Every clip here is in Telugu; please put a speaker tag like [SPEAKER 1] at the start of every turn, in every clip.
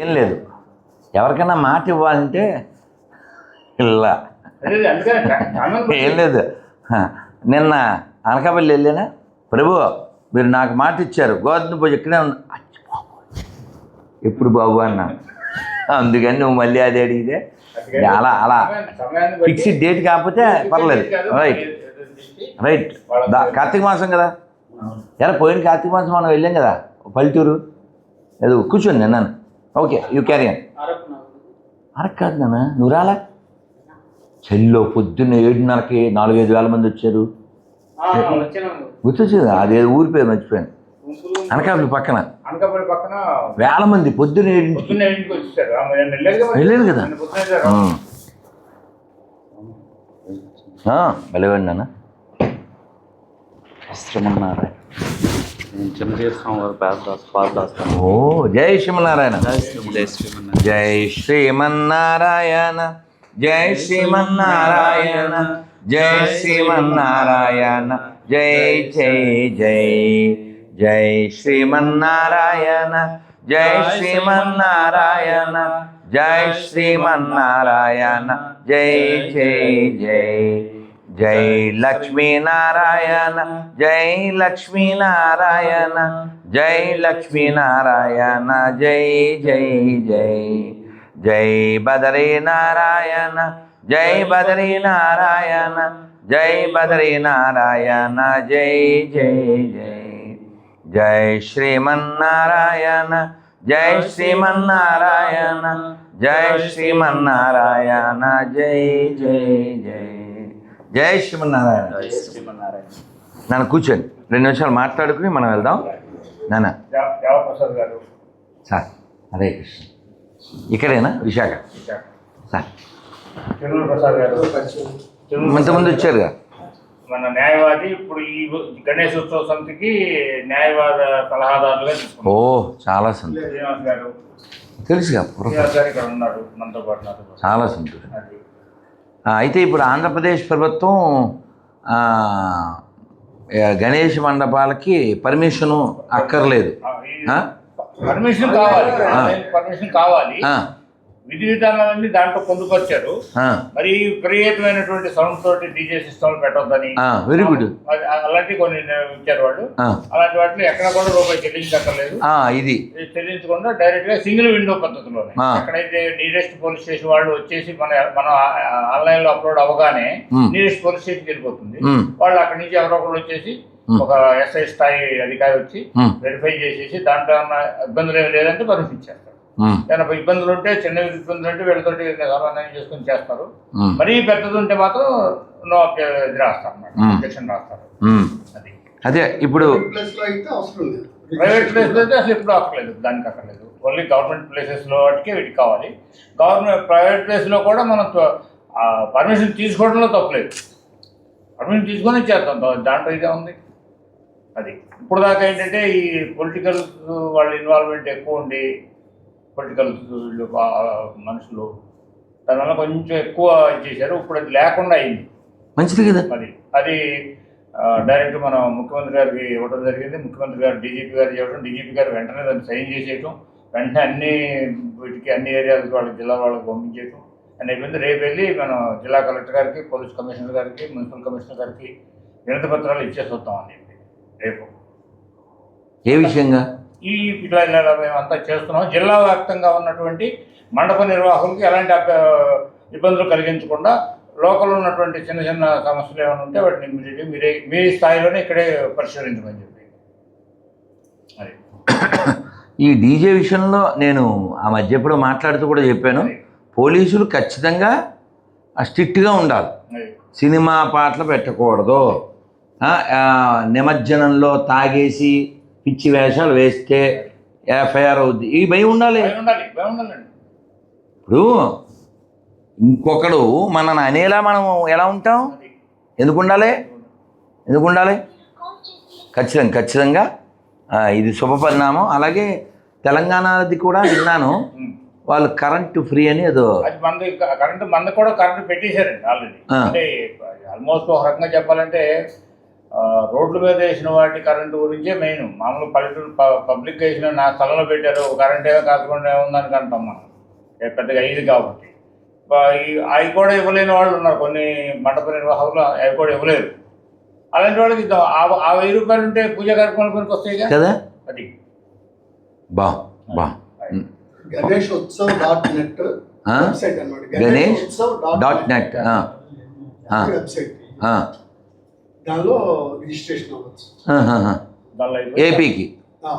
[SPEAKER 1] ఏం లేదు. ఎవరికైనా మాట ఇవ్వాలంటే ఇలా. ఏం లేదు. నిన్న అనకాపల్లి వెళ్ళానా? ప్రభు మీరు నాకు మాట ఇచ్చారు. గోధుమ పూజ ఇక్కడే ఉన్నా. ఎప్పుడు బాబు అన్నా? అందుకని నువ్వు మళ్ళీ అది అడిగితే. అలా అలా. ఫిక్స్డ్ డేట్ కాకపోతే పర్లేదు. రైట్ రైట్ కార్తీక మాసం కదా. ఎలా పోయిన కార్తీక మాసం మనం వెళ్ళాం కదా. పల్లెటూరు. ఏదో కూర్చోండి నన్ను okay you carry on Araku కాదు నాన్న నువ్వు రాలా? చెల్లో పొద్దున్న ఏడున్నరకి నాలుగైదు వేల మంది వచ్చారు. గుర్తొచ్చింది? అదే ఊరి పేరు మర్చిపోయాను. అనకాపల్లి పక్కన.
[SPEAKER 2] అనకాపల్లి పక్కన
[SPEAKER 1] వేల మంది పొద్దున్న. వెళ్ళాను కదా. భలేవాడి నాన్న.
[SPEAKER 3] శ్రీమన్నారాయణ నేను చిన్నజీర స్వామివారి పేద దాస్ పాద దాస్తాను
[SPEAKER 1] ఓ జై శ్రీమన్నారాయణ
[SPEAKER 3] జై శ్రీమన్నారాయణ
[SPEAKER 1] జై శ్రీమన్నారాయణ జై శ్రీమన్నారాయణ జై శ్రీమన్నారాయణ జై జై జై జై శ్రీమన్నారాయణ జై శ్రీమన్నారాయణ జై శ్రీమన్నారాయణ జై జై జై జై లక్ష్మీనారాయణ జై లక్ష్మీనారాయణ జై లక్ష్మీనారాయణ జై జై జై జై బదరీ నారాయణ జై బదరీ నారాయణ జై బదరీ నారాయణ జై జై జై జై శ్రీమన్నారాయణ జై శ్రీమన్నారాయణ జై శ్రీమన్నారాయణ జై జై జై. జై శ్రీమన్నారాయణ. నన్ను కూర్చోండి. రెండు నిమిషాలు మాట్లాడుకుని మనం వెళ్దాం. నాన్న.
[SPEAKER 2] దేవ- దేవప్రసాద్ గారు.
[SPEAKER 1] సార్ హరే కృష్ణ. ఇక్కడేనా? విశాఖ.
[SPEAKER 2] విశాఖ.
[SPEAKER 1] సార్. ఇంతకుముందు వచ్చారుగా?
[SPEAKER 2] మన న్యాయవాది ఇప్పుడు ఈ గణేష్ ఉత్సవ సమితికి న్యాయవాద సలహాదారులుగా
[SPEAKER 1] ఓ చాలా సంతోషం. తెలుసుగా. చాలా సంతోషం. అయితే ఇప్పుడు ఆంధ్రప్రదేశ్ ప్రభుత్వం గణేష్ మండపాలకి పర్మిషను అక్కర్లేదు?
[SPEAKER 2] పర్మిషన్ కావాలి. పర్మిషన్ కావాలి విధి విధానాలన్నీ దాంట్లో పొందుపరిచారు మరి విపరీతమైనటువంటి సౌండ్ తోటి డీజే సిస్టమ్ పెట్టొద్దని
[SPEAKER 1] good.
[SPEAKER 2] అది- అలాంటివి కొన్ని ఇచ్చారు వాళ్ళు అలాంటి వాటిని ఎక్కడ కూడా రూపాయి చెల్లించక్కర్లేదు
[SPEAKER 1] ఇది
[SPEAKER 2] చెల్లించకుండా డైరెక్ట్గా సింగిల్ విండో పద్ధతిలోనే
[SPEAKER 1] ఆ.
[SPEAKER 2] ఎక్కడైతే నియరెస్ట్ పోలీస్ స్టేషన్ వాళ్ళు వచ్చేసి మన మన ఆన్లైన్లో అప్లోడ్ అవగానే
[SPEAKER 1] మ్.
[SPEAKER 2] నియరెస్ట్ పోలీస్ స్టేషన్ వెళ్ళిపోతుంది
[SPEAKER 1] మ్.
[SPEAKER 2] వాళ్ళు అక్కడి నుంచి ఎవరో ఒకరు వచ్చేసి. ఒక ఎస్ఐ స్థాయి అధికారి వచ్చి. వెరిఫై చేసేసి దాంట్లో ఇబ్బందులు ఏమి లేదంటే పర్మిషన్ ఇచ్చేస్తారు ఏమైనా ఇబ్బందులు ఉంటే చిన్న ఇబ్బందులు ఉంటే వీళ్ళతోటి సమన్వయం చేసుకుని చేస్తారు. మరీ పెద్దది ఉంటే మాత్రం నో ఇది రాస్తారు అన్నమాట. రాస్తారు. అది.
[SPEAKER 1] అదే ఇప్పుడు
[SPEAKER 4] ప్లేస్లో అయితే అవసరం లేదు.
[SPEAKER 2] ప్రైవేట్ ప్లేస్ అయితే అసలు ఎప్పుడు అక్కర్లేదు. దానికి అక్కర్లేదు. ఓన్లీ గవర్నమెంట్ ప్లేసెస్లో వాటికే వీటికి కావాలి. గవర్నమెంట్ ప్రైవేట్ ప్లేస్లో కూడా మనం పర్మిషన్ తీసుకోవడంలో తప్పలేదు. పర్మిషన్ తీసుకొని చేద్దాం. దా- దాంట్లో ఇదే ఉంది. అది. ఇప్పుడు దాకా ఏంటంటే ఈ పొలిటికల్ వాళ్ళ ఇన్వాల్వ్మెంట్ ఎక్కువ ఉండి పొలిటికల్ మనుషులు. దానివల్ల కొంచెం ఎక్కువ చేశారు. ఇప్పుడు అది లేకుండా అయింది.
[SPEAKER 1] మంచిది కదా.
[SPEAKER 2] మరి అది డైరెక్ట్ మన ముఖ్యమంత్రి గారికి ఇవ్వడం జరిగింది. ముఖ్యమంత్రి గారు డీజీపీ గారికి ఇవ్వడం డీజీపీ గారు వెంటనే దాన్ని సైన్ చేసేయటం వెంటనే అన్ని వీటికి అన్ని ఏరియాలకు వాళ్ళకి జిల్లా వాళ్ళకి పంపించేయటం. అని అయిపోయింది. రేపు వెళ్ళి మనం జిల్లా కలెక్టర్ గారికి పోలీస్ కమిషనర్ గారికి మున్సిపల్ కమిషనర్ గారికి వినతి పత్రాలు ఇచ్చేసి వస్తాం అని చెప్పి రేపు.
[SPEAKER 1] ఏ విషయంగా?
[SPEAKER 2] ఈ ఇట్లా ఇలా అంతా చేస్తున్నాం. జిల్లా వ్యాప్తంగా ఉన్నటువంటి మండప నిర్వాహకులకి ఎలాంటి ఇబ్బందులు కలిగించకుండా లోకల్ ఉన్నటువంటి చిన్న చిన్న సమస్యలు ఏమైనా ఉంటే వాటిని immediately మీరే మీ స్థాయిలోనే ఇక్కడే పరిశీలించమని చెప్పి. అది
[SPEAKER 1] ఈ డీజే విషయంలో నేను ఆ మధ్య ఎప్పుడో మాట్లాడుతూ కూడా చెప్పాను. పోలీసులు ఖచ్చితంగా స్ట్రిక్ట్గా ఉండాలి. సినిమా పాటలు పెట్టకూడదు. నిమజ్జనంలో తాగేసి పిచ్చి వేషాలు వేస్తే ఎఫ్ఐఆర్ అవుద్ది. ఈ భయం ఉండాలి. ఇప్పుడు ఇంకొకడు మనని అనేలా మనం ఎలా ఉంటాం? ఎందుకు ఉండాలి? ఎందుకు ఉండాలి? ఖచ్చితంగా ఖచ్చితంగా. ఇది శుభ పరిణామం. అలాగే తెలంగాణది కూడా విన్నాను. వాళ్ళు కరెంటు ఫ్రీ అని ఏదో
[SPEAKER 2] అది కరెంట్ మనది కూడా కరెంట్ పెట్టేశారండి ఆల్రెడీ. అంటే ఆల్మోస్ట్ ఒక రకంగా చెప్పాలంటే రోడ్ల మీద వేసిన వాటి కరెంటు గురించే మెయిన్ మామూలు పల్లెటూరు పబ్లిక్ వేసిన నా స్థలంలో పెట్టారు. కరెంట్ ఏమో కాకుండా ఏముందని అంటాం మనం పెద్దగా అయ్యింది కాబట్టి. అవి కూడా ఇవ్వలేని వాళ్ళు ఉన్నారు. కొన్ని మండప నిర్వాహకులు అవి కూడా ఇవ్వలేరు. అలాంటి వాళ్ళకి ఇద్దాం. ఆ- వెయ్యి రూపాయలు ఉంటే పూజ కార్యక్రమాల పనికి వస్తాయి
[SPEAKER 1] కదా?
[SPEAKER 2] అది.
[SPEAKER 1] బా బా.
[SPEAKER 4] గణేష్ ఉత్సవ్ డాట్ నెట్
[SPEAKER 1] ఆ?
[SPEAKER 4] వెబ్సైట్ అన్నమాట.
[SPEAKER 1] గణేష్
[SPEAKER 4] ఉత్సవ్
[SPEAKER 1] డాట్ నెట్ ఆ, ఆ,
[SPEAKER 4] వెబ్సైట్
[SPEAKER 1] ఆ,
[SPEAKER 4] దానిలో రిజిస్ట్రేషన్ అవ్వచ్చు.
[SPEAKER 1] ఏపీకి
[SPEAKER 4] ఆ,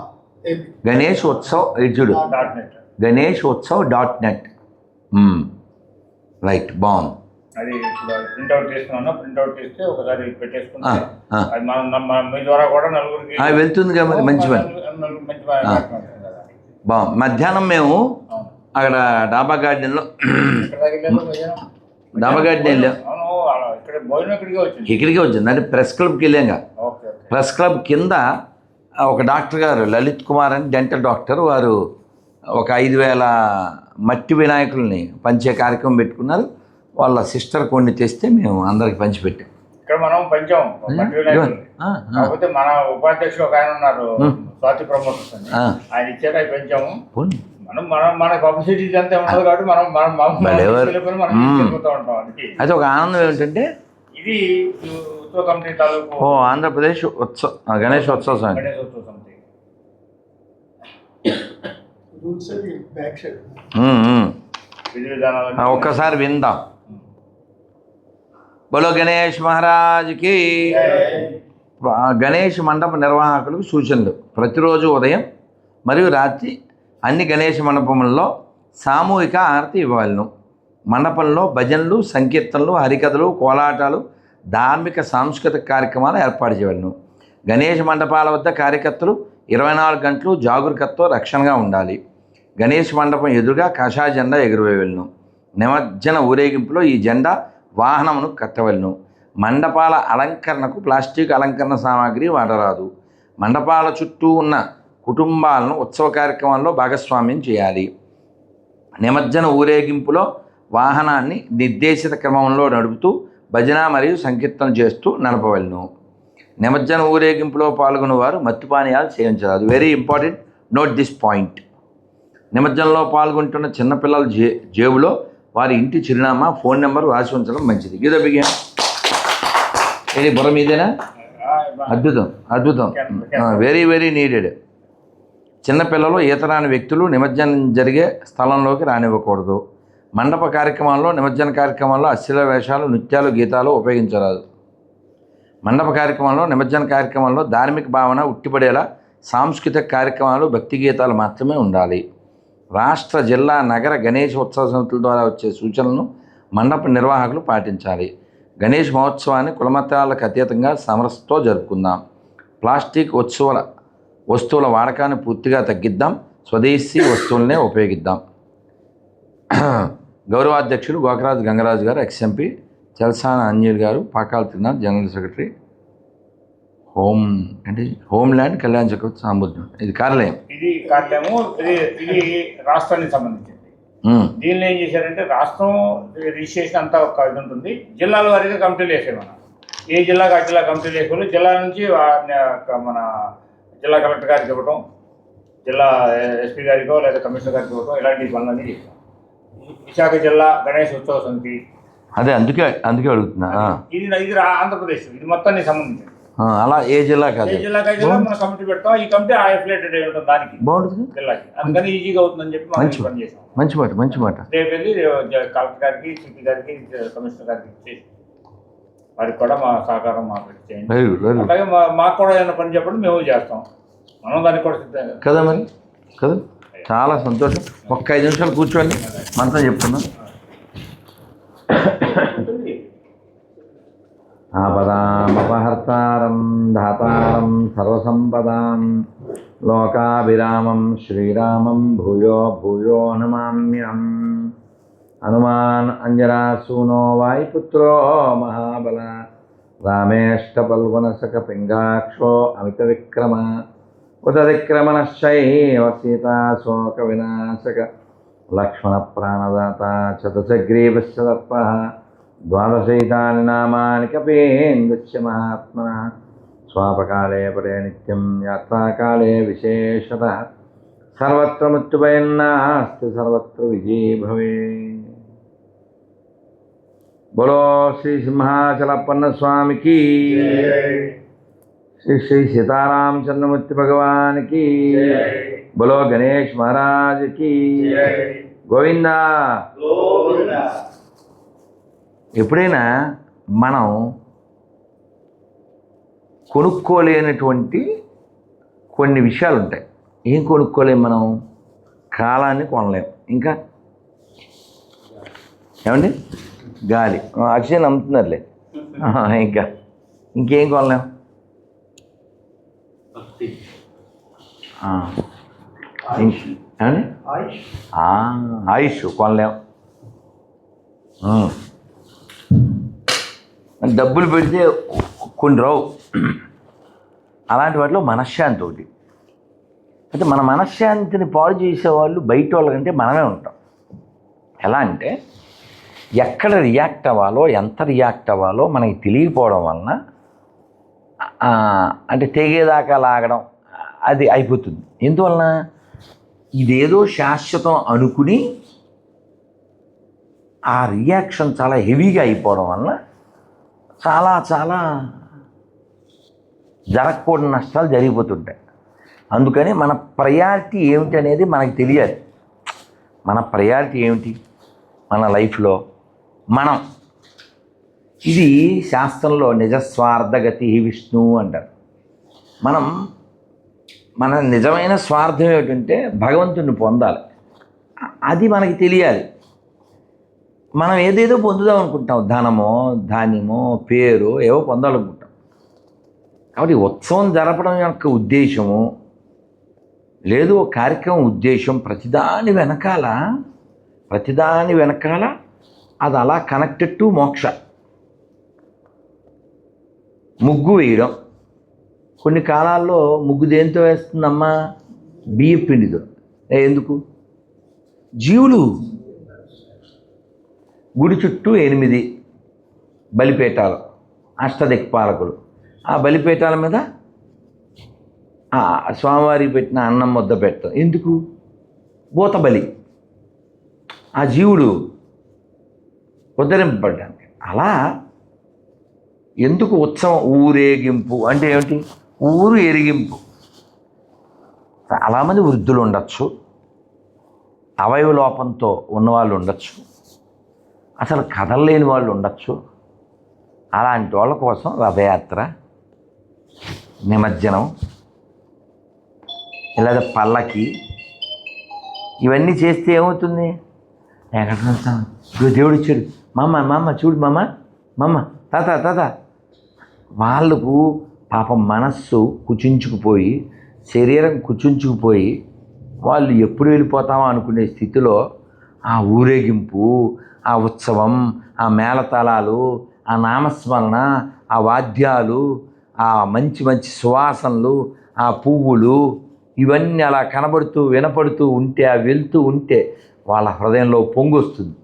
[SPEAKER 4] AP
[SPEAKER 1] Ganesh Utsav
[SPEAKER 2] net.
[SPEAKER 1] Ganesh Utsav dot net. Right బాగుంది.
[SPEAKER 2] అది ఇప్పుడు ప్రింట్అవుట్ తీసుకున్నాను ప్రింట్అవుట్ తీస్తే ఒకసారి పెట్టేసుకుంటే
[SPEAKER 1] ఆ.
[SPEAKER 2] అది మనం మీ ద్వారా కూడా నలుగురికి
[SPEAKER 1] ఆ, వెళ్తుంది కదా మరి మంచి పని.
[SPEAKER 2] మంచి.
[SPEAKER 1] బాగుంది. మధ్యాహ్నం మేము. అక్కడ డాబా గార్డెన్లో? డాబా గార్డెన్ వెళ్ళాం
[SPEAKER 2] అవును అలా ఇక్కడ భోజనం ఇక్కడికే వచ్చింది.
[SPEAKER 1] అంటే ప్రెస్ క్లబ్కి వెళ్ళాంగా. ప్రెస్ క్లబ్ కింద ఒక డాక్టర్ గారు లలిత్ కుమార్ అని డెంటల్ డాక్టర్ వారు ఒక ఐదు వేల మట్టి వినాయకుల్ని పంచే కార్యక్రమం పెట్టుకున్నారు. వాళ్ళ సిస్టర్ కొన్ని తెస్తే మేము అందరికి పంచిపెట్టాం.
[SPEAKER 2] ఇక్కడ మనం పంచాం మట్టి వినాయకుడిని.
[SPEAKER 1] ఆ, ఆ,
[SPEAKER 2] కాకపోతే మన ఉపాధ్యక్షుడు ఒక ఆయన ఉన్నారు స్వాతి ప్రమోటర్స్ అని. ఆయన ఇచ్చాక అవి పెంచాము. మనం మనం మన పబ్లిసిటీ అంతా ఉండదు కాబట్టి మనం మనం ఉంటాం
[SPEAKER 1] అయితే ఒక ఆనందం ఏమిటంటే
[SPEAKER 2] ఇది ఉత్సవ కమిటీ తాలూకు
[SPEAKER 1] ఓ ఆంధ్రప్రదేశ్ ఉత్సవ ఉత్సవ సమితి.
[SPEAKER 2] గణేశ ఉత్సవ సమితి. విధి విధానాలు
[SPEAKER 1] ఒక్కసారి విందాం. బలో గణేష్ మహారాజ్కి గణేష్ మండప నిర్వాహకులకు సూచనలు. ప్రతిరోజు ఉదయం మరియు రాత్రి అన్ని గణేష్ మండపములలో సామూహిక ఆరతి ఇవ్వవలను మండపంలో భజనలు సంకీర్తనలు హరికథలు కోలాటాలు ధార్మిక సాంస్కృతిక కార్యక్రమాలు ఏర్పాటు చేయవలను. గణేష్ మండపాల వద్ద కార్యకర్తలు ఇరవై నాలుగు గంటలు జాగరూకతతో రక్షణగా ఉండాలి. గణేష్ మండపం ఎదురుగా కషాయ జెండా ఎగురవేయవలను. నిమజ్జన ఊరేగింపులో ఈ జెండా వాహనమును కట్టవలను. మండపాల అలంకరణకు ప్లాస్టిక్ అలంకరణ సామాగ్రి వాడరాదు. మండపాల చుట్టూ ఉన్న కుటుంబాలను ఉత్సవ కార్యక్రమాల్లో భాగస్వామ్యం చేయాలి. నిమజ్జన ఊరేగింపులో వాహనాన్ని నిర్దేశిత క్రమంలో నడుపుతూ భజన మరియు సంకీర్తన చేస్తూ నడపవలను. నిమజ్జన ఊరేగింపులో పాల్గొన్న వారు మత్తుపానీయాలు సేవించరాదు very important note this point నిమజ్జనంలో పాల్గొంటున్న చిన్నపిల్లల జే జేబులో వారి ఇంటి చిరునామా ఫోన్ నెంబర్ రాసి ఉంచడం మంచిది. ఇదో బిగిన్ ఇది బుర్ర మీదేనా? అద్భుతం అద్భుతం. వెరీ వెరీ నీడెడ్ చిన్నపిల్లలు ఈతరాని వ్యక్తులు నిమజ్జనం జరిగే స్థలంలోకి రానివ్వకూడదు. మండప కార్యక్రమాల్లో నిమజ్జన కార్యక్రమాల్లో అశ్లీల వేషాలు నృత్యాలు గీతాలు ఉపయోగించరాదు. మండప కార్యక్రమంలో నిమజ్జన కార్యక్రమంలో ధార్మిక భావన ఉట్టిపడేలా సాంస్కృతిక కార్యక్రమాలు భక్తి గీతాలు మాత్రమే ఉండాలి. రాష్ట్ర జిల్లా నగర గణేష్ ఉత్సవ సమితుల ద్వారా వచ్చే సూచనలను మండప నిర్వాహకులు పాటించాలి. గణేష్ మహోత్సవాన్ని కులమతాలకు అతీతంగా సమరస్తో జరుపుకుందాం. ప్లాస్టిక్ ఉత్సవాల వస్తువుల వాడకాన్ని పూర్తిగా తగ్గిద్దాం. స్వదేశీ వస్తువులనే ఉపయోగిద్దాం. గౌరవాధ్యక్షులు గోకరాజు గంగరాజు గారు ఎక్స్ఎంపీ చల్సాన అంజీల్ గారు Pakala Tirunath general secretary. Home అంటే హోమ్ ల్యాండ్ కళ్యాణ్ చక్రవర్తి సాంబుద్యం. ఇది కార్యాలయం.
[SPEAKER 2] ఇది కార్యము ఇది ఇది రాష్ట్రానికి సంబంధించింది. దీనిలో ఏం చేశారంటే రాష్ట్రం రిజిస్ట్రేషన్ అంతా ఒక ఇది ఉంటుంది. జిల్లాల వారీగా కమిటీలు మనం ఏ జిల్లాకి ఆ జిల్లా కమిటీలు వేసుకోవాలి జిల్లా నుంచి మన జిల్లా కలెక్టర్ గారికి ఇవ్వటం జిల్లా ఎస్పీ గారికో లేదా కమిషనర్ గారికి ఇవ్వటం ఇలాంటి పనులన్నీ చేసాం విశాఖ జిల్లా గణేష్ ఉత్సవ సమితి.
[SPEAKER 1] అదే అందుకే అందుకే అడుగుతున్నా. ఆ,
[SPEAKER 2] ఇది ఇది ఆంధ్రప్రదేశ్. ఇది మొత్తానికి సంబంధించింది
[SPEAKER 1] ఆ, అలా ఏ జిల్లా కాదు
[SPEAKER 2] ఏ ఆ జిల్లా మనం కమిటీ పెడతాం. ఈ కమిటీ అఫిలేటెడ్ అయి ఉంటుంది దానికి.
[SPEAKER 1] బాగుంటుంది.
[SPEAKER 2] జిల్లాకి. అందుకని ఈజీగా అవుతుందని చెప్పి
[SPEAKER 1] మంచి
[SPEAKER 2] పని చేసాం.
[SPEAKER 1] మంచి మాట మంచి మాట.
[SPEAKER 2] రేపు వెళ్ళి కలెక్టర్ గారికి సిపి గారికి కమిషనర్ గారికి ఇచ్చేసి వారికి కూడా మా సహకారం మాకు చేయండి. అలాగే మాకు కూడా ఏమైనా పని చెప్పండి మేము చేస్తాం. మనం దానికి కూడా సిద్ధంగా
[SPEAKER 1] కదా మరి? కదా? చాలా సంతోషం. ఒక్క ఐదు నిమిషాలు కూర్చోండి. మంత్రం చెప్తున్నాం. ఆపదామపహర్తారం ధాతారం సర్వసంపదాం. లోకాభిరామం శ్రీరామం భూయో భూయో హనుమామ్యం హనుమాన్ అంజనాసూనో వాయుపుత్రో మహాబల. రామేష్టపల్గుణసక పింగాక్షో అమిత విక్రమ. ఉదతిక్రమణశ్చైవ సీతాశోక వినాశక లక్ష్మణ ప్రాణదాత చతచగ్రీవస్య దర్ప ద్వాదశైతాని నామాని కపేందుష్య మహాత్మన స్వాపకాలే పరే నిత్యం యాత్రాకాలే విశేషత సర్వత్ర మృత్యుభయన్నాస్తి సర్వత్ర విజయీ భవే బోలో శ్రీ సింహాచలప్పన్న స్వామికి శ్రీ శ్రీ సీతారామచంద్రమూర్తి భగవానికి బోలో గణేష్ మహారాజ్కి గోవిందా. ఎప్పుడైనా మనం కొనుక్కోలేనటువంటి కొన్ని విషయాలు ఉంటాయి ఏం కొనుక్కోలేం మనం? కాలాన్ని కొనలేం. ఇంకా? ఏమండి? గాలి. ఆ, అక్షయ్ నమ్ముతున్నారులే ఆహా, ఇంకా. ఇంకేం కొనలేం? ఆయుష్ కొనలేం. డబ్బులు పెడితే కొన్ని రావు. అలాంటి వాటిలో మనశ్శాంతి ఒకటి. అయితే మన మనశ్శాంతిని పాడు చేసేవాళ్ళు బయట వాళ్ళకంటే మనమే ఉంటాం. ఎలా అంటే ఎక్కడ రియాక్ట్ అవ్వాలో ఎంత రియాక్ట్ అవ్వాలో మనకి తెలియకపోవడం వలన అంటే తెగేదాకా లాగడం అది అయిపోతుంది. ఎందువలన? ఇదేదో శాశ్వతం అనుకుని ఆ రియాక్షన్ చాలా హెవీగా అయిపోవడం వలన చాలా చాలా జరగకూడని నష్టాలు జరిగిపోతుంటాయి. అందుకని మన ప్రయారిటీ ఏమిటి అనేది మనకు తెలియాలి. మన ప్రయారిటీ ఏమిటి? మన లైఫ్లో మనం ఇది శాస్త్రంలో నిజస్వార్థగతి విష్ణు అంటారు. మనం మన నిజమైన స్వార్థం ఏమిటంటే భగవంతుని పొందాలి. అది మనకి తెలియాలి. మనం ఏదేదో పొందుదాం అనుకుంటాం. ధనమో ధాన్యమో పేరు ఏవో పొందాలనుకుంటాం. కాబట్టి ఉత్సవం జరపడం యొక్క ఉద్దేశము లేదు ఒక కార్యక్రమం ఉద్దేశం ప్రతిదాని వెనకాల ప్రతిదాని వెనకాల అది అలా కనెక్టెడ్ టు మోక్ష. ముగ్గు వేయడం. కొన్ని కాలాల్లో ముగ్గు దేంతో వేస్తుందమ్మా? బియ్యం పిండితో. ఎందుకు? జీవులు గుడి చుట్టూ ఎనిమిది బలిపేటాలు అష్టదిక్పాలకులు. ఆ బలిపేటాల మీద ఆ స్వామివారికి పెట్టిన అన్నం ముద్ద పెట్టడం ఎందుకు? భూత బలి ఆ జీవుడు ఉద్ధరింపబడ్డానికి అలా ఎందుకు ఉత్సవం ఊరేగింపు అంటే ఏమిటి? ఊరు ఎరిగింపు. చాలామంది వృద్ధులు ఉండొచ్చు. అవయవ లోపంతో ఉన్నవాళ్ళు ఉండొచ్చు. అసలు కదలలేని వాళ్ళు ఉండొచ్చు. అలాంటి వాళ్ళ కోసం రథయాత్ర నిమజ్జనం లేదా పల్లకి ఇవన్నీ చేస్తే ఏమవుతుంది? ఎక్కడ చూస్తాం దేవుడు ఇచ్చాడు. మామ మామ చూడు మామ. మామ తాత తాత. వాళ్ళకు పాపం మనస్సు కుచించుకుపోయి శరీరం కుచించుకుపోయి వాళ్ళు ఎప్పుడు వెళ్ళిపోతామో అనుకునే స్థితిలో ఆ ఊరేగింపు ఆ ఉత్సవం ఆ మేళతాళాలు ఆ నామస్మరణ ఆ వాద్యాలు ఆ మంచి మంచి సువాసనలు ఆ పువ్వులు ఇవన్నీ అలా కనబడుతూ వినపడుతూ ఉంటే ఆ వెళ్తూ ఉంటే వాళ్ళ హృదయంలో పొంగు వస్తుంది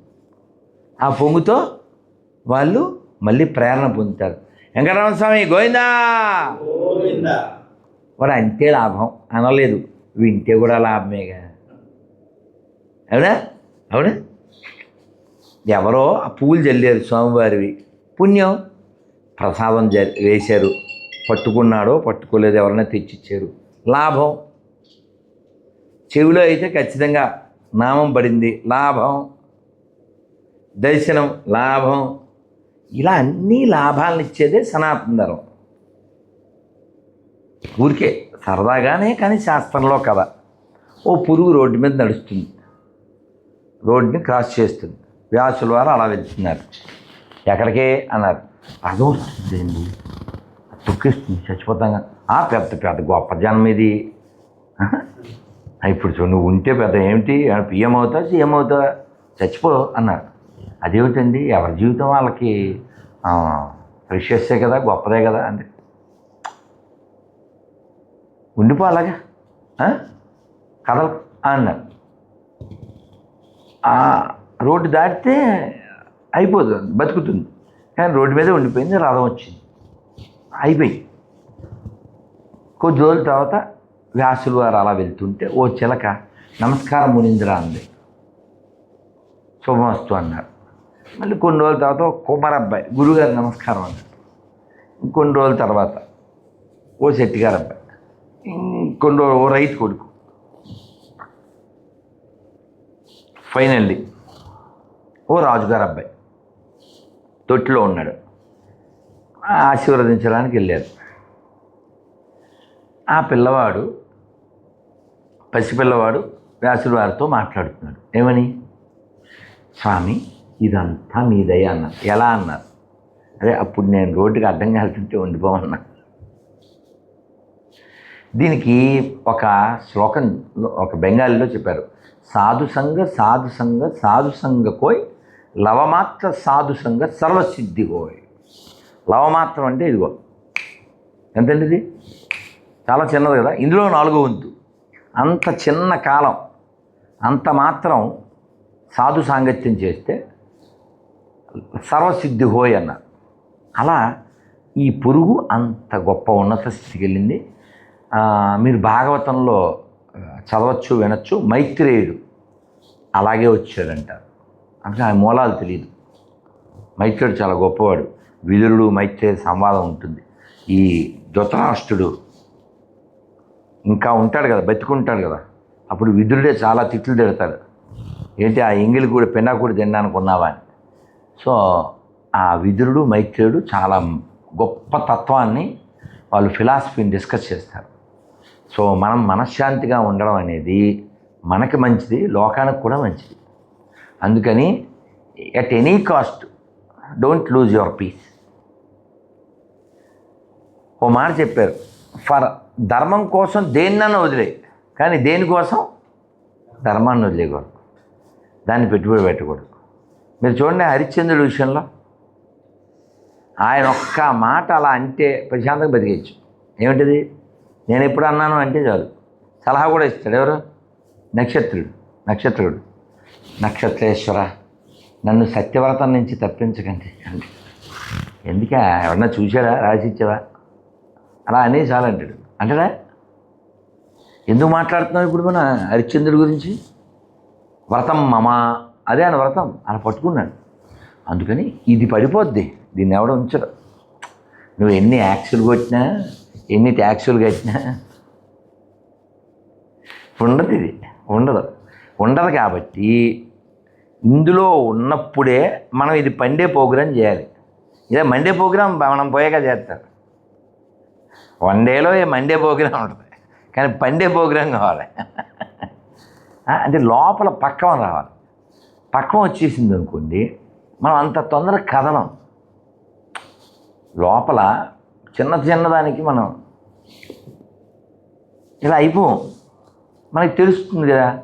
[SPEAKER 1] ఆ పొంగుతో వాళ్ళు మళ్ళీ ప్రేరణ పొందుతారు. వెంకటరామ స్వామి గోవిందా. వాడు అంతే లాభం అనలేదు. వింటే కూడా లాభమేగా. అవునా? అవునా? ఎవరో ఆ పూలు చల్లారు స్వామివారివి. పుణ్యం. ప్రసాదం జ వేశారు. పట్టుకున్నాడో పట్టుకోలేదు ఎవరైనా తెచ్చిచ్చారు. లాభం. చెవిలో అయితే ఖచ్చితంగా నామం పడింది. లాభం. దర్శనం. లాభం. ఇలా అన్ని లాభాలను ఇచ్చేదే సనాతన ధర్మం. ఊరికే సరదాగానే కానీ శాస్త్రంలో కథ. ఓ పురుగు రోడ్డు మీద నడుస్తుంది. రోడ్డుని క్రాస్ చేస్తుంది. వ్యాసుల వారు అలా వెళ్తున్నారు. ఎక్కడికే అన్నారు. అదో వస్తుందండి తొక్కిస్తుంది చచ్చిపోతాం ఆ పెద్ద పెద్ద గొప్ప జన్మ ఇది. ఇప్పుడు నువ్వు ఉంటే పెద్ద ఏమిటి? పిఎం అవుతావా సీఎం అవుతావా? చచ్చిపో అన్నారు. అదేమిటండి? ఎవరి జీవితం వాళ్ళకి ప్రిషియస్సే కదా గొప్పదే కదా అండి ఉండిపో అలాగా కదల అన్నారు. రోడ్డు దాటితే అయిపోతుంది బతుకుతుంది. కానీ రోడ్డు మీదే ఉండిపోయింది రథం వచ్చింది. అయిపోయి కొద్ది రోజుల తర్వాత వ్యాసులు వారు అలా వెళ్తుంటే ఓ చిలక నమస్కారం మునిందిరా అంది. శుభమస్తు అన్నారు. మళ్ళీ కొన్ని రోజుల తర్వాత ఒక కుమార్ అబ్బాయి గురుగారు నమస్కారం అన్నారు ఇంకొన్ని రోజుల తర్వాత ఓ శెట్టి గారు అబ్బాయి. ఇంకొన్ని రోజులు ఓ రైతు కొడుకు. ఫైనల్లీ ఓ రాజుగారు అబ్బాయి తొట్టిలో ఉన్నాడు. ఆశీర్వదించడానికి వెళ్ళారు. ఆ పిల్లవాడు పసిపిల్లవాడు వ్యాసుడు వారితో మాట్లాడుతున్నాడు. ఏమని? స్వామి ఇదంతా మీ దయ అన్నారు. ఎలా అన్నారు? అదే అప్పుడు నేను రోడ్డుకి అడ్డంగా వెళ్తుంటే ఉండిపోమన్నా. దీనికి ఒక శ్లోకం ఒక బెంగాలీలో చెప్పారు. సాధుసంగ సాధుసంగ సాధుసంగ కోయ్ లవమాత్ర సాధుసంగ సర్వసిద్ధి కోయ్. లవమాత్రం అంటే ఇదిగో ఎంతండి ఇది? చాలా చిన్నది కదా? ఇందులో నాలుగో వంతు. అంత చిన్న కాలం అంత మాత్రం సాధు సాంగత్యం చేస్తే సర్వసిద్ధి హోయ్ అన్నారు అలా ఈ పురుగు అంత గొప్ప ఉన్నత స్థితికి వెళ్ళింది. మీరు భాగవతంలో చదవచ్చు వినొచ్చు. మైత్రేయుడు అలాగే వచ్చాడంటారు అంటే ఆ మూలాలు తెలియదు. మైత్రేయుడు చాలా గొప్పవాడు. విదురుడు మైత్రేయ సంవాదం ఉంటుంది. ఈ ధృతరాష్ట్రుడు ఇంకా ఉంటాడు కదా బతికుంటాడు కదా. అప్పుడు విదురుడే చాలా తిట్లు తిడతాడు. ఏంటి ఆ ఎంగిలి కూడా పెన్నా కూడా తినడానికి ఉన్నావా అని. సో ఆ విదురుడు మైత్రేయుడు చాలా గొప్ప తత్వాన్ని వాళ్ళు ఫిలాసఫీని డిస్కస్ చేస్తారు. సో మనం మనశ్శాంతిగా ఉండడం అనేది మనకి మంచిది లోకానికి కూడా మంచిది. అందుకని at any cost don't lose your peace. ఓ మాట చెప్పారు ఫర్ ధర్మం కోసం దేన్నన్నా వదిలే కానీ దేనికోసం? ధర్మాన్ని వదిలేయకూడదు. దాన్ని పెట్టుబడి పెట్టకూడదు. మీరు చూడండి హరిశ్చంద్రుడి విషయంలో. ఆయన ఒక్క మాట అలా అంటే ప్రశాంతంగా బతికేయచ్చు. ఏమిటిది? నేను ఎప్పుడు అన్నాను అంటే చాలు. సలహా కూడా ఇస్తాడు ఎవరు? నక్షత్రుడు నక్షత్రుడు. నక్షత్రేశ్వర నన్ను సత్యవ్రతం నుంచి తప్పించకండి అంటే ఎందుకే? ఎవరన్నా చూసారా రాసిచ్చావా అలా అనే చాలు అంటాడు. అంటాడా? ఎందుకు మాట్లాడుతున్నావు ఇప్పుడు మన హరిశ్చంద్రుడి గురించి? వ్రతం మమ అదే ఆయన వ్రతం. అలా పట్టుకున్నాడు. అందుకని ఇది పడిపోద్ది. దీన్ని ఎవడ ఉంచడు. నువ్వు ఎన్ని యాక్సులు కొట్టినా ఎన్ని ట్యాక్సులు కట్టినా ఉండదు ఇది. ఉండదు. ఉండదు కాబట్టి ఇందులో ఉన్నప్పుడే మనం ఇది పండే ప్రోగ్రాం చేయాలి. ఇదే మండే ప్రోగ్రాం మనం పోయాక చేస్తారు. వన్ డేలో ఏ మండే ప్రోగ్రాం ఉంటుంది. కానీ పండే ప్రోగ్రాం కావాలి. అంటే లోపల పక్కన రావాలి. పక్కన వచ్చేసింది అనుకోండి మనం అంత తొందర కదలం. లోపల చిన్న చిన్నదానికి మనం ఇలా అయిపోం. మనకి తెలుస్తుంది కదా.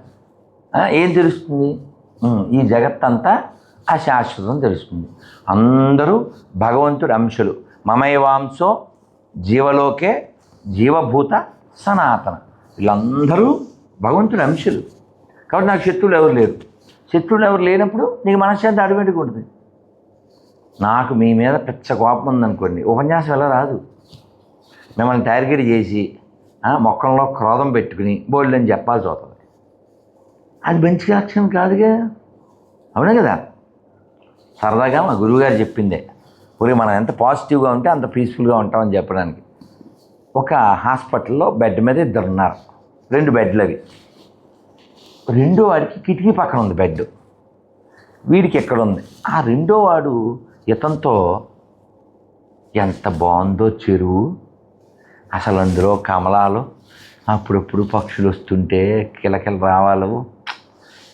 [SPEAKER 1] ఏం తెలుస్తుంది? ఈ జగత్తంతా అశాశ్వతం తెలుస్తుంది. అందరూ భగవంతుడి అంశలు. మమైవాంశో జీవలోకే జీవభూత సనాతన. వీళ్ళందరూ భగవంతుడి అంశలు. కాబట్టి నాకు శత్రువులు ఎవరు లేరు. శత్రువులు ఎవరు లేనప్పుడు నీకు మనశ్శాంతి ఆటోమేటిక్గా ఉంటుంది. నాకు మీ మీద పెచ్చ కోపం ఉందనుకోండి. ఉపన్యాసం ఎలా రాదు. మిమ్మల్ని టార్గెట్ చేసి మొక్కల్లో క్రోధం పెట్టుకుని బోల్డ్ అని చెప్పాల్సి అవుతుంది అది మంచి లక్ష్యం కాదుగా. అవునా కదా? సరదాగా మా గురువుగారు చెప్పిందే. ఊరి మనం ఎంత పాజిటివ్గా ఉంటే అంత పీస్ఫుల్గా ఉంటామని చెప్పడానికి. ఒక హాస్పిటల్లో బెడ్ మీద ఇద్దరు ఉన్నారు. రెండు బెడ్లు అవి రెండో వాడికి కిటికీ పక్కన ఉంది బెడ్ వీడికి ఎక్కడ ఉంది? ఆ రెండో వాడు ఇతంతో ఎంత బాగుందో చెరువు. అసలు అందులో కమలాలు అప్పుడప్పుడు పక్షులు వస్తుంటే కిలకిల రావాలు.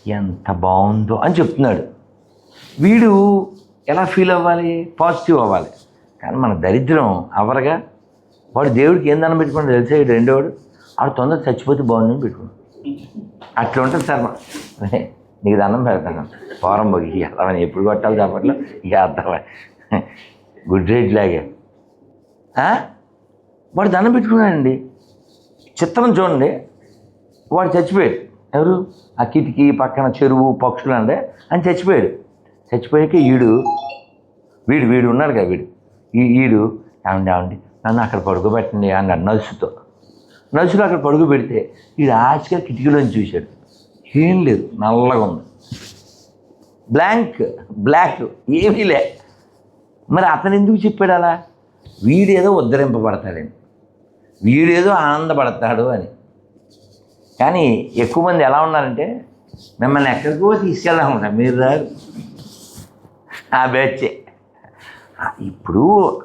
[SPEAKER 1] ఎంత బాగుందో అని చెప్తున్నాడు. వీడు ఎలా ఫీల్ అవ్వాలి? పాజిటివ్ అవ్వాలి. కానీ మన దరిద్రం అవరగా వాడు దేవుడికి ఏం దండం పెట్టుకుని తెలిసే? రెండోవాడు ఆడు తొందర చచ్చిపోతే బాగుందని పెట్టుకున్నాడు. అట్లా ఉంటుంది సార్ నీకు దండం పెడతాను. ఫారం పోయి అర్థమని ఎప్పుడు కొట్టాలి చప్పట్లో ఇక అర్థమని గుడ్ రేట్ లాగే. వాడు దండం పెట్టుకున్నాడండి. చిత్రం చూడండి. వాడు చచ్చిపోయాడు. ఎవరు? ఆ కిటికీ పక్కన చెరువు పక్షులు అంటే అని చచ్చిపోయాడు. చచ్చిపోయాక ఈడు వీడు వీడు ఉన్నాడు కదా వీడు. ఈ ఈడు ఏమండి ఏమండి? నన్ను అక్కడ పడుకోబెట్టండి అన్నాడు నలుసుతో నర్సులు అక్కడ పడుగు పెడితే వీడు ఆశగా కిటికీలోంచి చూశాడు. ఏం లేదు నల్లగా ఉంది. బ్లాంక్ బ్లాక్ ఏమీ లే. మరి అతను ఎందుకు చెప్పాడు అలా? వీడేదో ఉద్ధరింపబడతాడని. వీడేదో ఆనందపడతాడు అని. కానీ ఎక్కువ మంది ఎలా ఉన్నారంటే మిమ్మల్ని ఎక్కడికో తీసుకెళ్దామంట మీరు రారు. ఆ బ్యాచే. ఇప్పుడు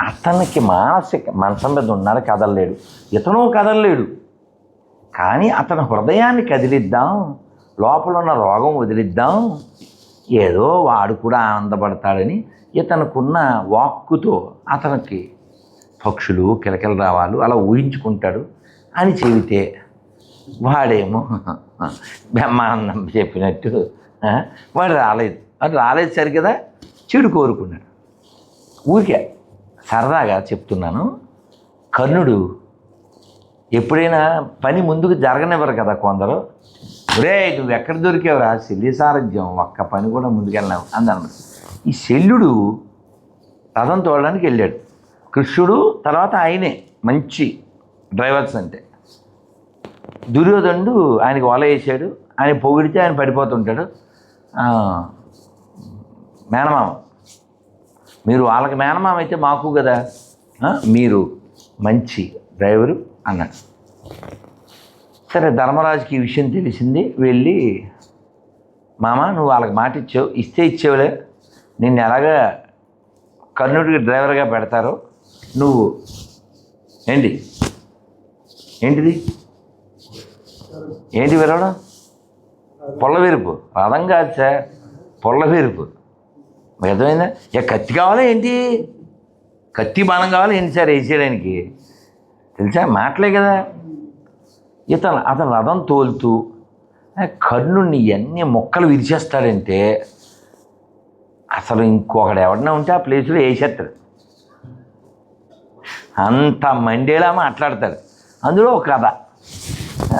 [SPEAKER 1] అతనికి మానసిక మనసం మీద ఉన్నాడు కదలలేడు. ఇతను కదలలేడు. కానీ అతని హృదయాన్ని కదిలిద్దాం లోపల ఉన్న రోగం వదిలిద్దాం. ఏదో వాడు కూడా ఆనందపడతాడని ఇతనుకున్న వాక్కుతో అతనికి పక్షులు కిలకిల రావాలు అలా ఊహించుకుంటాడు. అని చెబితే వాడేమో బ్రహ్మానందం చెప్పినట్టు వాడు రాలేదు. వాడు రాలేదు సరికదా చెడు కోరుకున్నాడు. ఊరికే సరదాగా చెప్తున్నాను. కర్ణుడు ఎప్పుడైనా పని ముందుకు జరగనివ్వరు కదా కొందరు. ఒరే నువ్వు ఎక్కడ దొరికేవరా? శల్య సారథ్యం ఒక్క పని కూడా ముందుకెళ్ళావు అందనమాట ఈ శల్యుడు రథం తోడడానికి వెళ్ళాడు. కృష్ణుడు తర్వాత ఆయనే మంచి డ్రైవర్స్ అంటే. దుర్యోధనుడు ఆయనకి వల వేసాడు. ఆయన పొగిడితే ఆయన పడిపోతుంటాడు. మేనమామ. మీరు వాళ్ళకి మేనమామ అయితే మాకు కదా. మీరు మంచి డ్రైవరు అన్నాడు. సరే ధర్మరాజుకి ఈ విషయం తెలిసింది. వెళ్ళి మామ నువ్వు వాళ్ళకి మాట ఇచ్చావు ఇస్తే ఇచ్చేవులే. నిన్ను ఎలాగా కర్ణుడికి డ్రైవర్గా పెడతారో నువ్వు ఏంటి? ఏంటిది? ఏంటి విరవడం? పొల్ల విరుపు రథం కాదు సార్ పొల్ల విరుపు మీకు అర్థమైందా? ఇక కత్తి కావాలా ఏంటి? కత్తి బాణం కావాలా ఏంటి సార్ వేసేయడానికి తెలుసా? మాటలే కదా. ఇతను అతను రథం తోలుతూ కర్ణుడిని ఎన్ని మొక్కలు విరిచేస్తాడంటే అసలు ఇంకొకడు ఎవడన్నా ఉంటే ఆ ప్లేస్లో వేసేస్తాడు. అంత మండేలా మాట్లాడతాడు. అందులో ఒక కథ.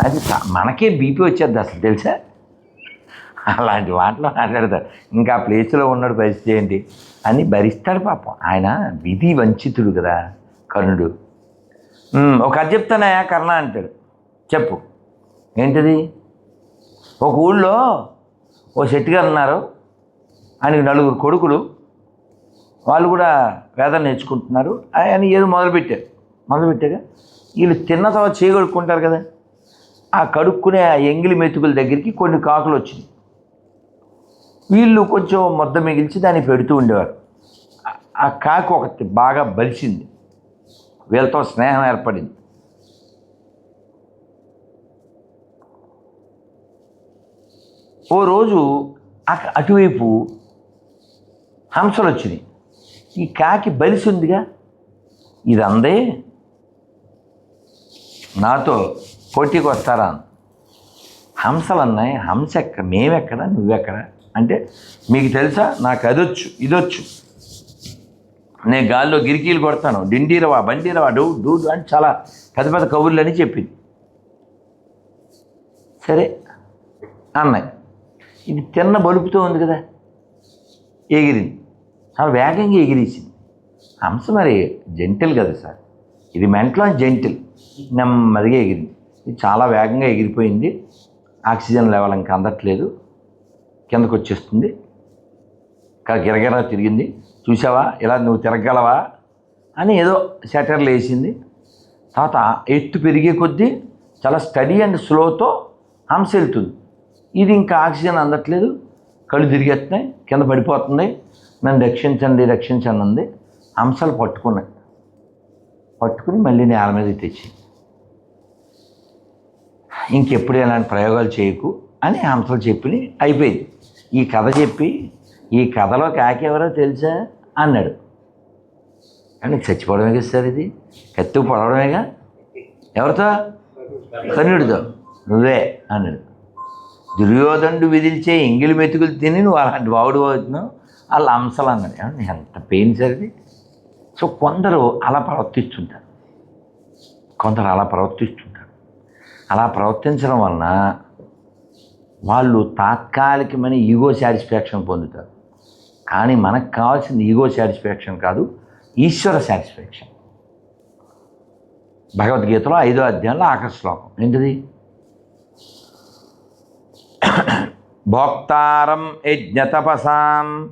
[SPEAKER 1] అది మనకే బీపీ వచ్చేది అసలు తెలుసా? అలాంటి వాటిలో మాట్లాడతాడు ఇంకా ఆ ప్లేస్లో ఉన్నాడు పరిస్థితి ఏంటి? అని భరిస్తాడు పాపం. ఆయన విధి వంచితుడు కదా కర్ణుడు. ఒక కథ చెప్తానయా కర్ణ అంటాడు. చెప్పు. ఏంటిది? ఒక ఊళ్ళో ఓ శెట్టి గారు ఉన్నారు. ఆయనకి నలుగురు కొడుకులు. వాళ్ళు కూడా వేదన నేర్చుకుంటున్నారు. ఆయన ఏదో మొదలుపెట్టారు. మొదలుపెట్టాక వీళ్ళు తిన్న తర్వాత చేయగడుక్కుంటారు కదా. ఆ కడుక్కునే ఆ ఎంగిలి మెతుకుల దగ్గరికి కొన్ని కాకులు వచ్చింది వీళ్ళు కొంచెం మొద్ద మిగిల్చి దాన్ని పెడుతూ ఉండేవారు. ఆ- కాకి కాకు ఒకటి బాగా బలిసింది. వీళ్ళతో స్నేహం ఏర్పడింది. ఓ రోజు అటువైపు హంసలు వచ్చినాయి. ఈ కాకి బలిసిందిగా ఇది అందే? నాతో పోటీకి వస్తారా హంసలు అన్నాయి హంస ఎక్కడ మేమెక్కడ నువ్వెక్కడ? అంటే మీకు తెలుసా? నాకు అదొచ్చు ఇదొచ్చు. నేను గాల్లో గిరికీలు కొడతాను. డిండీరవా బండీరవా డూ డూ అని చాలా పెద్ద పెద్ద కబుర్లు అని చెప్పింది. సరే అన్నాయి. ఇది తిన్న బలుపుతో ఉంది కదా? ఎగిరింది. చాలా వేగంగా ఎగిరేసింది. హంస మరి జెంటిల్ కదా సార్. ఇది మెంట్లో జెంటిల్. నెమ్మదిగా ఎగిరింది. ఇది చాలా వేగంగా ఎగిరిపోయింది. ఆక్సిజన్ లెవెల్ ఇంకా అందట్లేదు. కిందకు వచ్చేస్తుంది. ఇంకా తిరిగింది. చూసావా ఇలా నువ్వు తిరగలవా అని ఏదో సెటర్లు వేసింది. తర్వాత ఎత్తు పెరిగే కొద్దీ చాలా స్టడీ అండ్ స్లోతో హంస వెళ్తుంది. ఇది ఇంకా ఆక్సిజన్ అందట్లేదు. కళ్ళు తిరిగేస్తున్నాయి కింద పడిపోతుంది. నన్ను రక్షించండి రక్షించండి అంది. హంసలు పట్టుకున్నాయి. పట్టుకుని మళ్ళీ నేల మీద తెచ్చి ఇంకెప్పుడు ఇలాంటి ప్రయోగాలు చేయకు అని హంసలు చెప్పి అయిపోయింది. ఈ కథ చెప్పి ఈ కథలో కాకెవరో ఎవరో తెలుసా? అన్నాడు. కానీ చచ్చిపోవడమే కదా సార్ ఇది? కత్తి పొడవడమేగా? ఎవరితో? కన్నుడితో. నువ్వే అన్నాడు. దుర్యోధనుడు విధిల్చే ఎంగిలి మెతుకులు తిని నువ్వు అలాంటి బావుడు అవుతున్నావు? వాళ్ళ అంశాలు అన్నాడు. ఏమండి ఎంత పెయిన్ సార్ ఇది? సో కొందరు అలా ప్రవర్తిస్తుంటారు. కొందరు అలా ప్రవర్తిస్తుంటారు. అలా ప్రవర్తించడం వలన వాళ్ళు తాత్కాలికమైన ఈగో సాటిస్ఫాక్షన్ పొందుతారు. కానీ మనకు కావాల్సింది ఈగో సాటిస్ఫాక్షన్ కాదు ఈశ్వర సాటిస్ఫాక్షన్ భగవద్గీతలో ఐదో అధ్యాయంలో ఆఖరి శ్లోకం. ఏంటిది? భోక్తారం యజ్ఞతపసాం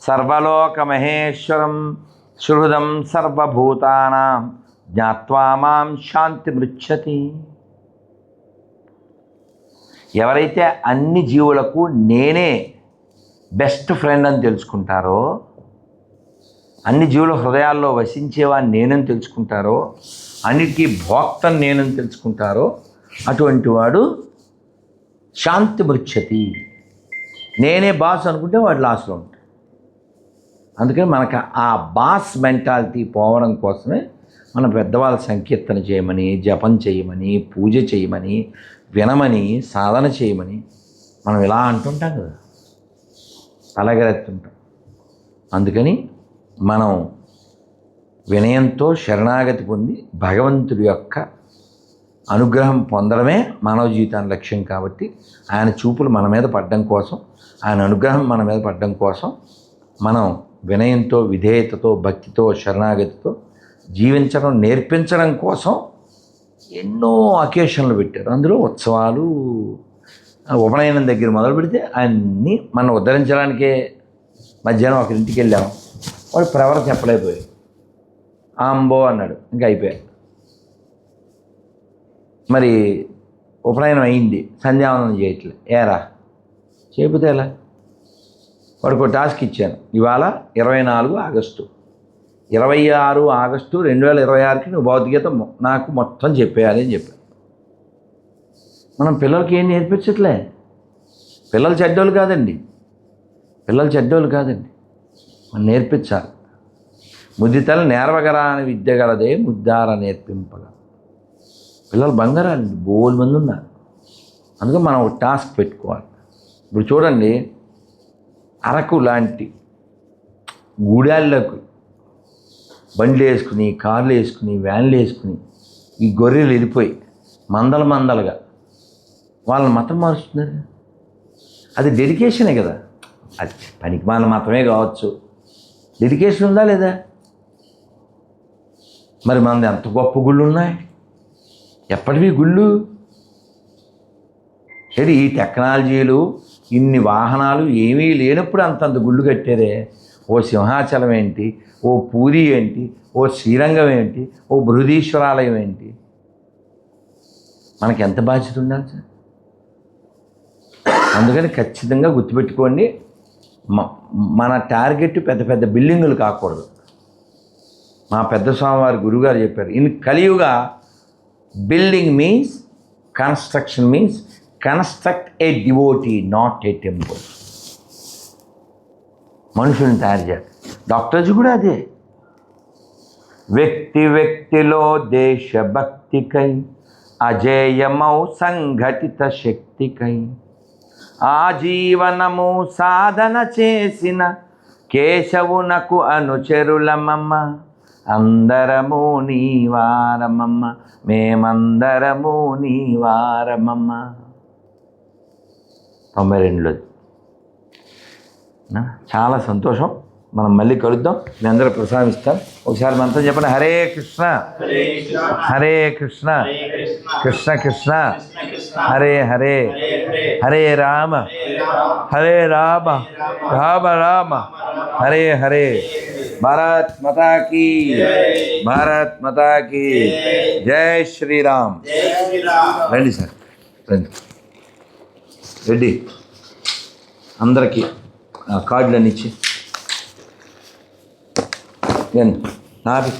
[SPEAKER 1] సర్వలోకమహేశ్వరం సుహృదం సర్వభూతానాం జ్ఞాత్వా మాం శాంతి మృచ్చతి ఎవరైతే అన్ని జీవులకు నేనే బెస్ట్ ఫ్రెండ్ అని తెలుసుకుంటారో అన్ని జీవుల హృదయాల్లో వసించేవాడిని నేనని తెలుసుకుంటారో అన్నిటికీ భోక్తను నేనని తెలుసుకుంటారో అటువంటి వాడు శాంతి మృచ్చతి నేనే బాస్ అనుకుంటే వాడు లాస్లో ఉంటాడు. అందుకని మనకు ఆ బాస్ మెంటాలిటీ పోవడం కోసమే మన పెద్దవాళ్ళ సంకీర్తన చేయమని జపం చేయమని పూజ చేయమని వినమని సాధన చేయమని మనం ఇలా అంటుంటాం కదా. తలగరెత్తుంటాం. అందుకని మనం వినయంతో శరణాగతి పొంది భగవంతుడి యొక్క అనుగ్రహం పొందడమే మానవ జీవితాన్ని లక్ష్యం కాబట్టి ఆయన చూపులు మన మీద పడడం కోసం ఆయన అనుగ్రహం మన మీద పడడం కోసం మనం వినయంతో విధేయతతో భక్తితో శరణాగతితో జీవించడం నేర్పించడం కోసం ఎన్నో అకేషన్లు పెట్టారు. అందులో ఉత్సవాలు ఉపనయనం దగ్గర మొదలు పెడితే అన్నీ మనం ఉద్ధరించడానికే మధ్యాహ్నం ఒక ఇంటికి వెళ్ళాం. వాడు ప్రవర చెప్పలేకపోయాడు. ఆంబో అన్నాడు. ఇంకా అయిపోయాడు. మరి ఉపనయనం అయింది. సంధ్యావందనం చేయట్లే. ఏరా? చేయకపోతే ఎలా? వాడికి ఒక టాస్క్ ఇచ్చాను. ఇవాళ ఇరవై నాలుగు ఆగస్టు. ఇరవై ఆరు ఆగస్టు రెండు వేల ఇరవై ఆరుకి నువ్వు భౌతికత నాకు మొత్తం చెప్పేయాలి అని చెప్పాను. మనం పిల్లలకి ఏం నేర్పించట్లే? పిల్లలు చెడ్డోళ్ళు కాదండి. పిల్లలు చెడ్డోళ్ళు కాదండి. మనం నేర్పించాలి. ముద్దితల నేర్వగరా అని విద్య గలదే ముద్దార నేర్పింపగ. పిల్లలు బంగారాలండి బోలు మంది ఉన్నారు. అందుకే మనం ఒక టాస్క్ పెట్టుకోవాలి. ఇప్పుడు చూడండి అరకు లాంటి గూడాల్లోకి బండ్లు వేసుకుని కార్లు వేసుకుని వ్యాన్లు వేసుకుని ఈ గొర్రెలు వెళ్ళిపోయి మందల మందలుగా వాళ్ళని మతం మారుస్తున్నారు అది డెడికేషనే కదా. అది పనికి మన మతమే కావచ్చు. డెడికేషన్ ఉందా లేదా? మరి మనది ఎంత గొప్ప గుళ్ళు ఉన్నాయి? ఎప్పటివి గుళ్ళు? సరే ఈ టెక్నాలజీలు ఇన్ని వాహనాలు ఏమీ లేనప్పుడు అంతంత గుళ్ళు కట్టారే ఓ సింహాచలం ఏంటి? ఓ పూరి ఏంటి? ఓ శ్రీరంగం ఏంటి? ఓ బృహదీశ్వరాలయం ఏంటి? మనకి ఎంత బాధ్యత ఉండాలి సార్? అందుకని ఖచ్చితంగా గుర్తుపెట్టుకోండి మ- మన టార్గెట్ పెద్ద పెద్ద బిల్డింగులు కాకూడదు. మా పెద్ద స్వామివారి గురుగారు చెప్పారు in Kaliyuga building means construction means construct a devotee not a temple. మనుషుల్ని తయారు చేయాలి. డాక్టర్స్ కూడా అదే. వ్యక్తి వ్యక్తిలో దేశభక్తికై అజేయమౌ సంఘటిత శక్తికై ఆజీవనము సాధన చేసిన కేశవునకు అనుచరులమమ్మ అందరము నీవారమమ్మ మేమందరము నీవారమమ్మ తొంభై రెండులో చాలా సంతోషం. మనం మళ్ళీ కలుద్దాం. మీ అందరూ ప్రసాదిస్తాం ఒకసారి మనతో చెప్పండి హరే కృష్ణ. హరే కృష్ణ. కృష్ణ. కృష్ణ. హరే హరే. హరే రామ. హరే రామ. రామ. రామ. హరే హరే. భారత్ మాతా కీ భారత్ మాతా కీ జై శ్రీరామ్. రండి సార్. రండి. రెడ్డి అందరికీ. ఆ కార్డులన్నీ ఇచ్చి నేను నాకు